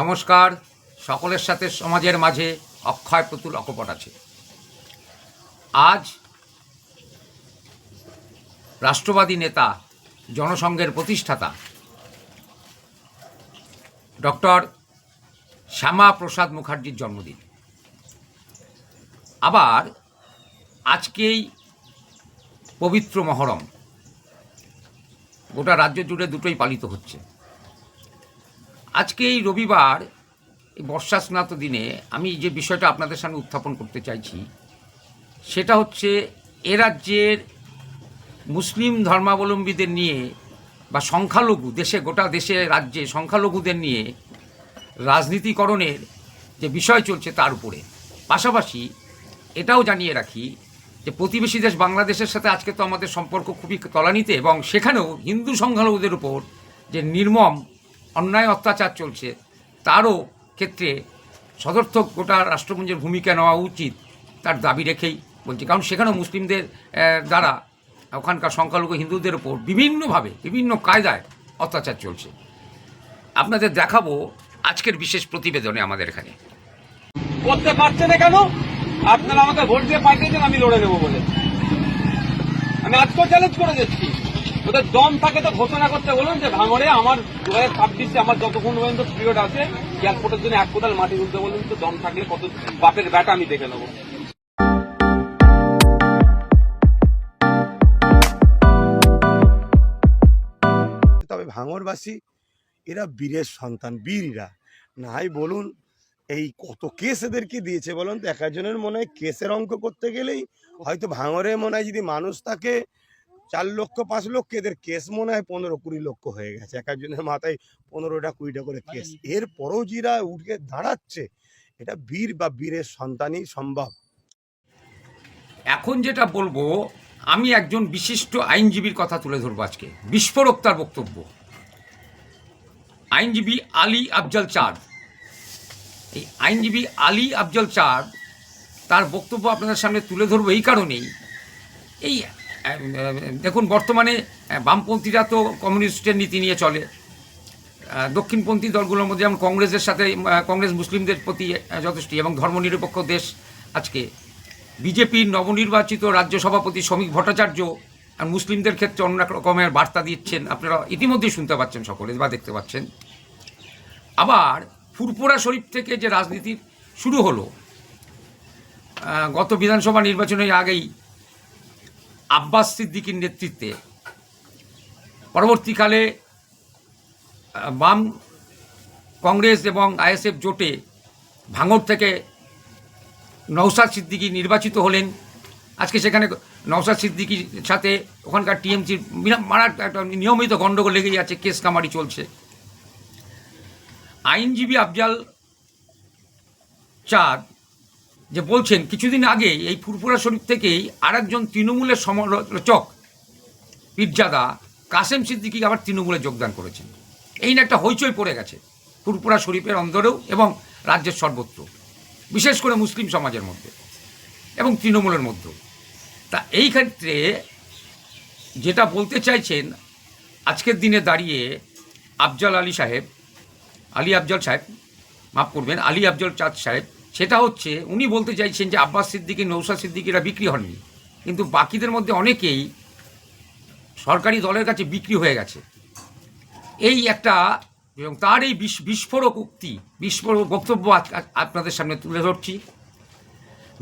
নমস্কার। সকলের সাথে সমাজের মাঝে অক্ষয় প্রতুল অকপট আছে। আজ রাষ্ট্রবাদী নেতা, জনসংঘের প্রতিষ্ঠাতা, ডক্টর শ্যামা প্রসাদ মুখার্জির জন্মদিন। আবার আজকেই পবিত্র মহরম। গোটা রাজ্য জুড়ে দুটোই পালিত হচ্ছে। আজকে এই রবিবার বর্ষা স্নাত দিনে আমি যে বিষয়টা আপনাদের সামনে উত্থাপন করতে চাইছি, সেটা হচ্ছে এ রাজ্যের মুসলিম ধর্মাবলম্বীদের নিয়ে বা সংখ্যালঘু, দেশে, গোটা দেশে, রাজ্যে সংখ্যালঘুদের নিয়ে রাজনীতিকরণের যে বিষয় চলছে তার উপরে। পাশাপাশি এটাও জানিয়ে রাখি যে প্রতিবেশী দেশ বাংলাদেশের সাথে আজকে তো আমাদের সম্পর্ক খুবই তলানিতে এবং সেখানেও হিন্দু সংখ্যালঘুদের উপর যে নির্মম অন্যায় অত্যাচার চলছে, তারও ক্ষেত্রে সদর্থক গোটা রাষ্ট্রপুঞ্জের ভূমিকা নেওয়া উচিত তার দাবি রেখেই বলছি। কারণ সেখানেও মুসলিমদের দ্বারা ওখানকার সংখ্যালঘু হিন্দুদের ওপর বিভিন্নভাবে, বিভিন্ন কায়দায় অত্যাচার চলছে। আপনাদের দেখাবো আজকের বিশেষ প্রতিবেদনে আমাদের এখানে। করতে পারছে না কেন? আপনারা আমাকে ভোট দিয়ে পাঠিয়েছেন, আমি লড়ে দেবো বলে। আমি আজকেও চ্যালেঞ্জ করে দিচ্ছি ওদের দম থাকে তো ঘোষণা করতে বলুন যে ভাঙড়ে আমার দু হাজার ছাব্বিশে আমার যতক্ষণ পর্যন্ত পিরিয়ড আছে এয়ারপোর্টের জন্য এক কোদাল মাটি তুলতে বলুন তো, দম থাকলে কত বাপের ব্যাটা আমি দেখে নেব। তবে ভাঙরবাসী এরা বীরের সন্তান, বীররা। নাই বলুন, এই কত কেস এদেরকে দিয়েছে বলুন তো? এক একজনের মনে হয় কেসের অঙ্ক করতে গেলেই হয়তো ভাঙরে মনে হয় যদি মানুষ থাকে চার লক্ষ পাঁচ লক্ষ এদের কেস মনে হয় পনেরো কুড়ি লক্ষ হয়ে গেছে। এক একজনের মাথায় পনেরোটা কুড়িটা করে কেস। এর পরেও যারা উঠে দাঁড়াচ্ছে এটা বীর বা বীরের সন্তানই সম্ভব। এখন যেটা বলব আমি একজন বিশিষ্ট আইনজীবীর কথা তুলে ধরবো আজকে। বিস্ফোরক তার বক্তব্য। আইনজীবী আলী আফজল চাঁদ। এই আইনজীবী আলী আফজল চাঁদ তার বক্তব্য আপনাদের সামনে তুলে ধরবো এই কারণেই। এই দেখুন, বর্তমানে বামপন্থীরা তো কমিউনিস্টের নীতি নিয়ে চলে। দক্ষিণপন্থী দলগুলোর মধ্যে যেমন কংগ্রেসের সাথে কংগ্রেস মুসলিমদের প্রতি যথেষ্ট, এবং ধর্মনিরপেক্ষ দেশ আজকে। বিজেপির নবনির্বাচিত রাজ্য সভাপতি শ্রমিক ভট্টাচার্য আর মুসলিমদের ক্ষেত্রে অন্য রকমের বার্তা দিচ্ছেন। আপনারা ইতিমধ্যেই শুনতে পাচ্ছেন সকলে, বা দেখতে পাচ্ছেন। আবার ফুরপুরা শরীফ থেকে যে রাজনীতির শুরু হলো গত বিধানসভা নির্বাচনের আগেই আব্বাস সিদ্দিকীর নেতৃত্বে পরবর্তীকালে বাম কংগ্রেস এবং আইএসএফ জোটে ভাঙড় থেকে নওসাদ সিদ্দিকী নির্বাচিত হলেন। আজকে সেখানে নওসাদ সিদ্দিকির সাথে ওখানকার টিএমসির মারার একটা নিয়মিত গণ্ডগোল লেগেই আছে, কেস কামারি চলছে। আইনজীবী আফজাল চাঁদ যে বলছেন, কিছুদিন আগে এই ফুরফুরা শরীফ থেকেই আরেকজন তৃণমূলের সমালোচক, পীরজাদা কাসেম সিদ্দিকি আবার তৃণমূলে যোগদান করেছেন। এই না একটা হইচই পড়ে গেছে ফুরফুরা শরীফের অন্দরেও এবং রাজ্যের সর্বত্র, বিশেষ করে মুসলিম সমাজের মধ্যে এবং তৃণমূলের মধ্যেও। তা এই ক্ষেত্রে যেটা বলতে চাইছেন, আজকের দিনে দাঁড়িয়ে আফজল আলী সাহেব, আলী আফজল সাহেব, মাফ করবেন, আলী আফজল চাঁদ সাহেব সেটা হচ্ছে, উনি বলতে চাইছেন যে আব্বাস সিদ্দিকী নৌসাদ সিদ্দিকিরা বিক্রি হননি। কিন্তু বাকিদের মধ্যে অনেকেই সরকারি দলের কাছে বিক্রি হয়ে গেছে। এই একটা, এবং তার এই বিস- বিস্ফোরক উক্তি, বিস্ফোরক বক্তব্য আপনাদের সামনে তুলে ধরছি।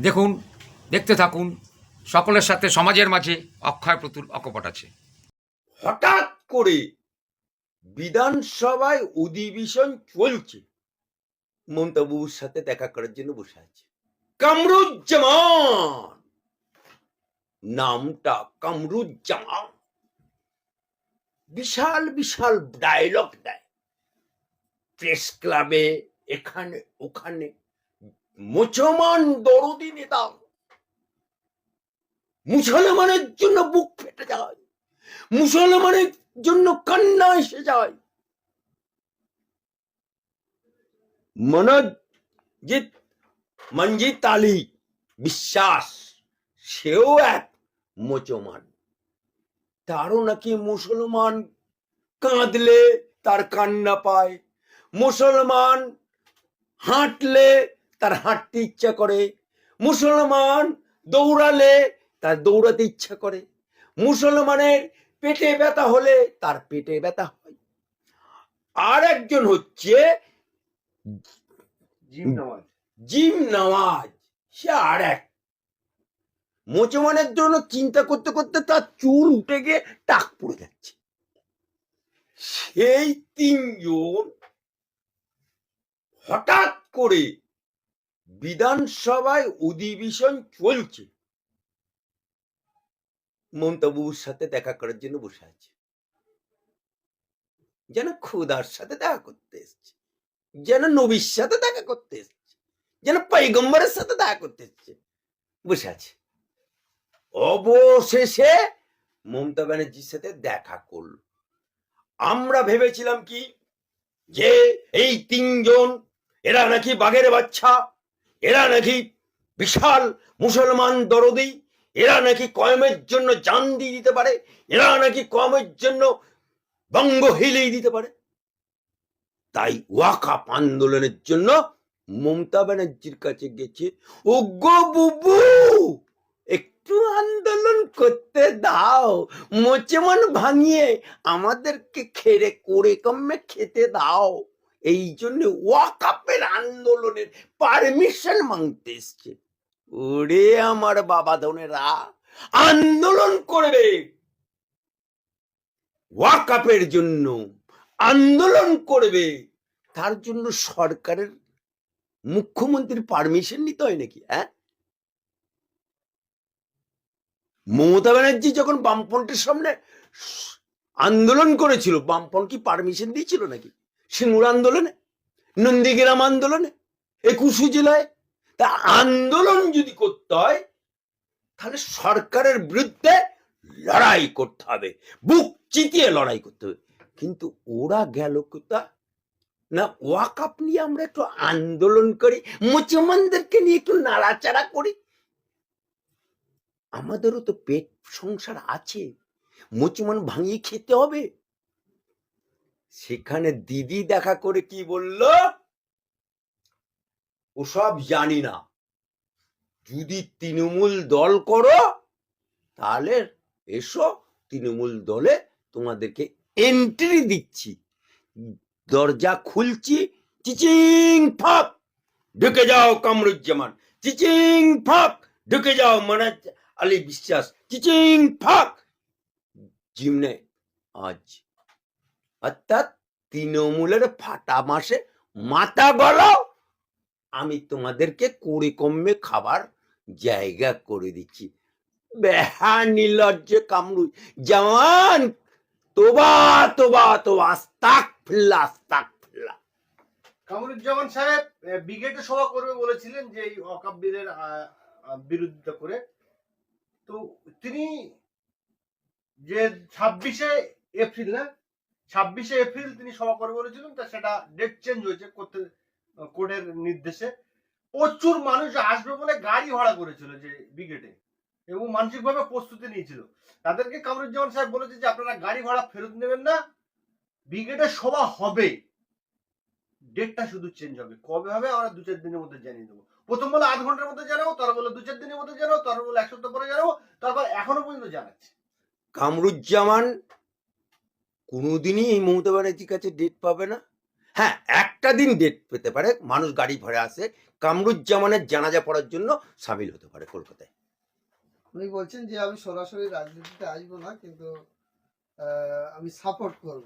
দেখুন, দেখতে থাকুন, সকলের সাথে, সমাজের মাঝে অক্ষয় প্রতুল অকপট আছে। হঠাৎ করে বিধানসভায় অধিবেশন চলছে। মমতা বাবুর সাথে দেখা করার জন্য বসে আছে। কামরুজ্জামান! নামটা কামরুজ্জামান। বিশাল বিশাল ডায়লগ দেয়। প্রেস ক্লাবে এখানে, ওখানে মুসলমান দরদি নেতা। মুসলমানের জন্য বুক ফেটে যায়। মুসলমানের জন্য কান্না এসে যায় মনোজিৎ মঞ্জিত আলী বিশ্বাস, সেও এক মুসলমান তারও নাকি মুসলমান কাঁদলে তার কান্না পায়। মুসলমান হাঁটলে তার হাঁটতে ইচ্ছা করে। মুসলমান দৌড়ালে তার দৌড়াতে ইচ্ছা করে। মুসলমানের পেটে ব্যথা হলে তার পেটে ব্যথা হয়। আর একজন হচ্ছে জিম নামাজ সে আর এক। মোচমানের জন্য চিন্তা করতে করতে তার চুল উঠে গিয়ে টাক পড়ে যাচ্ছে। সেই তিনজন হঠাৎ করে বিধানসভায় অধিবেশন চলছে। মমতা বাবুর সাথে দেখা করার জন্য বসে আছে। যেন খুদার সাথে দেখা করতে এসছে। যেন নবীর সাথে দেখা করতে এসছে, যেন পৈগম্বরের সাথে দেখা করতে এসছে। বসে আছে। অবশেষে মমতা ব্যানার্জির সাথে দেখা করল। আমরা ভেবেছিলাম কি, যে এই তিনজন, এরা নাকি বাঘের বাচ্চা, এরা নাকি বিশাল মুসলমান দরদি, এরা নাকি কয়মের জন্য জান দিয়ে দিতে পারে, এরা নাকি কয়মের জন্য বঙ্গ হিলেই দিতে পারে। তাই ওয়াকাপ আন্দোলনের জন্য মমতা ব্যানার্জির কাছে গেছে। ও গো বুবু, একটু আন্দোলন করতে দাও মোচেমন ভাঙিয়ে আমাদেরকে খেড়ে করে কমে খেতে দাও। এই জন্য ওয়াকাপের আন্দোলনের পারমিশন মাংতে এসছে। ওরে আমার বাবা ধনেরা, আন্দোলন করবে। ওয়াকাপের জন্য আন্দোলন করবে, তার জন্য সরকারের মুখ্যমন্ত্রীর পারমিশন নিতে হয় নাকি হ্যাঁ? মমতা ব্যানার্জি যখন বামফ্রন্টের সামনে আন্দোলন করেছিল, বামফ্রন্ট কি পারমিশন দিয়েছিল নাকি? সিঙ্গুর আন্দোলনে? নন্দীগ্রাম আন্দোলনে? একুশে জেলায় তা আন্দোলন যদি করতে হয়, তাহলে সরকারের বিরুদ্ধে লড়াই করতে হবে, বুক চিতিয়ে লড়াই করতে হবে। কিন্তু ওরা গেল কোথা না ওয়াকাপ নিয়ে আমরা একটু আন্দোলন করি মুসলমানদেরকে নিয়ে একটু নাড়াচাড়া করি। আমাদেরও তো পেট সংসার আছে মুচমান ভাঙিয়ে খেতে হবে। সেখানে দিদি দেখা করে কি বলল? ওসব জানি না। যদি তৃণমূল দল করো, তাহলে এসো, তৃণমূল দলে তোমাদেরকে এন্ট্রি দিচ্ছি। দরজা খুলছি, চিচিং, ফাক, ঢুকে যাও কামরুজ্জামান। চিচিং, ফাক, ঢুকে যাও মানাজ আলী বিশ্বাস। চিচিং, ফাক, জিমনে। আজ, অর্থাৎ তৃণমূলের ফাটা মাসে মাথা গলাও, আমি তোমাদেরকে কুড়ি কমে খাবার জায়গা করে দিচ্ছি। বেহা নির্লজ্জ কামড়ু জওয়ান বলেছিলেন যে এই বিরোধিতা করে। তো তিনি যে ছাব্বিশে এপ্রিল না, ছাব্বিশে এপ্রিল তিনি সভা করবে বলেছিলেন, তা সেটা ডেট চেঞ্জ হয়েছে করতে কোর্টের নির্দেশে। প্রচুর মানুষ আসবে বলে গাড়ি ভাড়া করেছিল যে ব্রিগেডে এবং মানসিকভাবে প্রস্তুতি নিয়েছিল। তাদেরকে কামরুজ্জামান সাহেব বলেছে যে, আপনারা গাড়ি ভাড়া ফেরত নেবেন না ব্রিগেডে সভা হবে। ডেটটা শুধু চেঞ্জ হবে। কবে হবে, আমরা দু চার দিনের মধ্যে জানিয়ে দেবো। প্রথম বলে আধ ঘণ্টার মধ্যে জানাব তারা বলে দু চার দিনের মধ্যে জানাব, তারপর বলে এক সপ্তাহ পরে জানাব, তারপর এখনও পর্যন্ত জানাচ্ছে। কামরুজ্জামান কোনোদিনই এই মমতা ব্যানার্জির কাছে ডেট পাবে না। হ্যাঁ একটা দিন ডেট পেতে পারে, মানুষ গাড়ি ভাড়া আসে, কামরুজ্জামানের জানাজা পড়ার জন্য সামিল হতে পারে কলকাতায়। উনি বলছেন যে আমি সরাসরি রাজনীতিতে আসব না, কিন্তু আমি সাপোর্ট করব।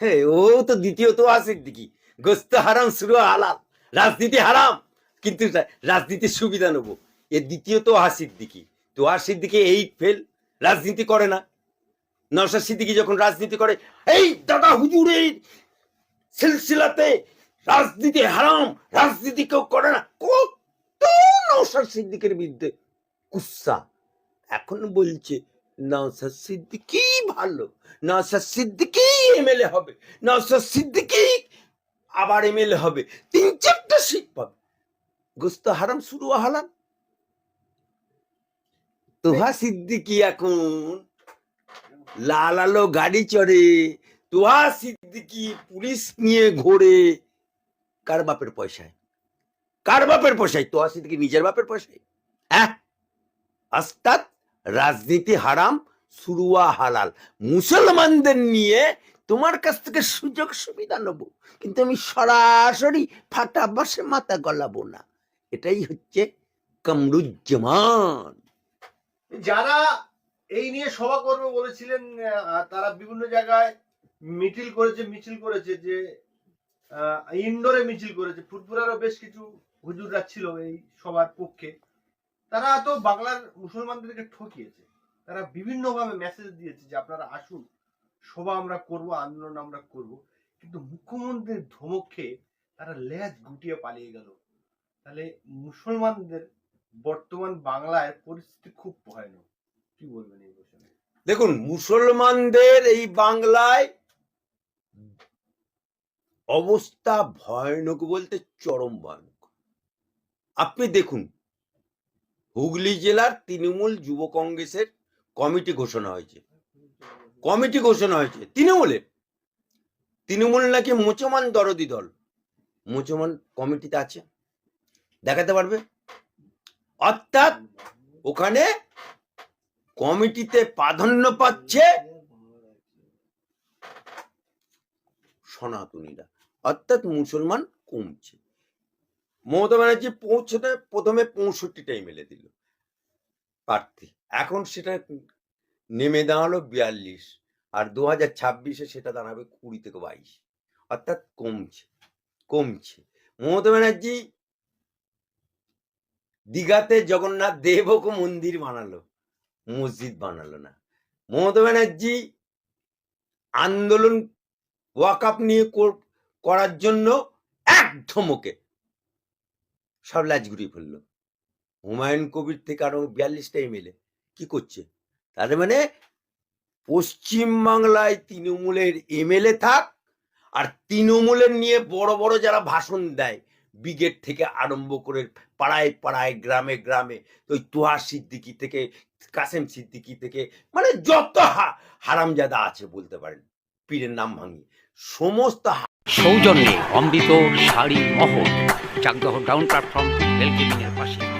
হ্যাঁ ও তো দ্বিতীয় তো আসির দিকে গোস্ত হারাম শুরু হালাল। রাজনীতি হারাম, কিন্তু রাজনীতির সুবিধা নেব। এ দ্বিতীয় তো হাসির দিকে। তো হাসির দিকে এই ফেল রাজনীতি করে না। নওশাদ সিদ্দিকি যখন রাজনীতি করে, এই দাদা হুজুরের সিলসিলাতে রাজনীতি হারাম, রাজনীতি কেউ করে না। কত নওশাদ সিদ্দিকের বিরুদ্ধে কুৎসা। এখন বলছে নওশাদ সিদ্দিকি ভালো নওশাদ সিদ্দিকি এমএলএ হবে নওশাদ সিদ্দিকি আবার এমএলএ হবে, তিন চারটা সিট পাবে। গোস্ত হারাম শুরু তোহা সিদ্দিকি এখন লাল আলো গাড়ি চড়ে, তোহা সিদ্দিকি পুলিশ নিয়ে ঘোরে। কার বাপের পয়সায়? কার বাপের পয়সায়? তো আসি থেকে নিজের বাপের পয়সায়? হ্যাঁ আস্তাদ রাজনীতি হারাম, সুরুয়া হালাল। মুসলমানদের নিয়ে তোমার কাছ থেকে সুযোগ সুবিধা নেব, কিন্তু আমি সরাসরি ফাটা বাসে মাথা গলাবো না। এটাই হচ্ছে কামরুজ্জামান। যারা এই নিয়ে সভা করবে বলেছিলেন তারা বিভিন্ন জায়গায় মিছিল করেছে মিছিল করেছে যে ইন্ডোরে মিছিল করেছে। ফুরফুরারও বেশ কিছু হুজুররা ছিল এই সবার পক্ষে। তারা তো বাংলার মুসলমানদেরকে ঠকিয়েছে। তারা বিভিন্ন ভাবে মেসেজ দিয়েছে যে আপনারা আসুন, সভা আমরা করব, আন্দোলন আমরা করব। কিন্তু মুখ্যমন্ত্রীর ধমক খেয়ে তারা লেজ গুটিয়ে পালিয়ে গেল। তাহলে মুসলমানদের বর্তমান বাংলায় পরিস্থিতি খুব ভয়ানক। কি বলবেন এই বিষয়ে? দেখুন, মুসলমানদের এই বাংলায় অবস্থা ভয়ানক বলতে চরম ভয়ানক। আপনি দেখুন হুগলি জেলার তৃণমূল যুব কংগ্রেসের কমিটি ঘোষণা হয়েছে। কমিটি ঘোষণা হয়েছে। তৃণমূলের? তৃণমূল নাকি মোচমান দরদি দল? মোচমান কমিটিতে আছে। দেখাতে পারবে? অর্থাৎ ওখানে কমিটিতে প্রাধান্য পাচ্ছে সনাতনীরা। অর্থাৎ মুসলমান কমছে। মমতা ব্যানার্জি পৌঁছতে প্রথমে পঁয়ষট্টিটা এমএলএ দিল। প্রার্থী। এখন সেটা নেমে দাঁড়াল বিয়াল্লিশ। আর দু হাজার ছাব্বিশে সেটা দাঁড়াবে কুড়ি থেকে বাইশ। অর্থাৎ কমছে। কমছে। মমতা ব্যানার্জি দীঘাতে জগন্নাথ দেবকে মন্দির বানালো। মসজিদ বানালো না। মমতা ব্যানার্জি আন্দোলন ওয়াকআপ নিয়ে করার জন্য এক ধমকে সব লাজ ঘুরিয়ে ফেলল। হুমায়ুন কবির থেকে আরও বিয়াল্লিশটা এমএলএ কি করছে? তার মানে পশ্চিম বাংলায় তৃণমূলের এমএলএ থাক আর তৃণমূলের নিয়ে বড় বড় যারা ভাষণ দেয়, ব্রিগেড থেকে আরম্ভ করে পাড়ায় পাড়ায়, গ্রামে গ্রামে, ওই তুহার সিদ্দিকি থেকে, কাসেম সিদ্দিকি থেকে মানে যত হা- হারামজাদা আছে বলতে পারেন, পীরের নাম ভাঙি সমস্ত সৌজন্যে অমৃত শাড়ি মহল। চাকদহ ডাউন প্ল্যাটফর্ম পাশে।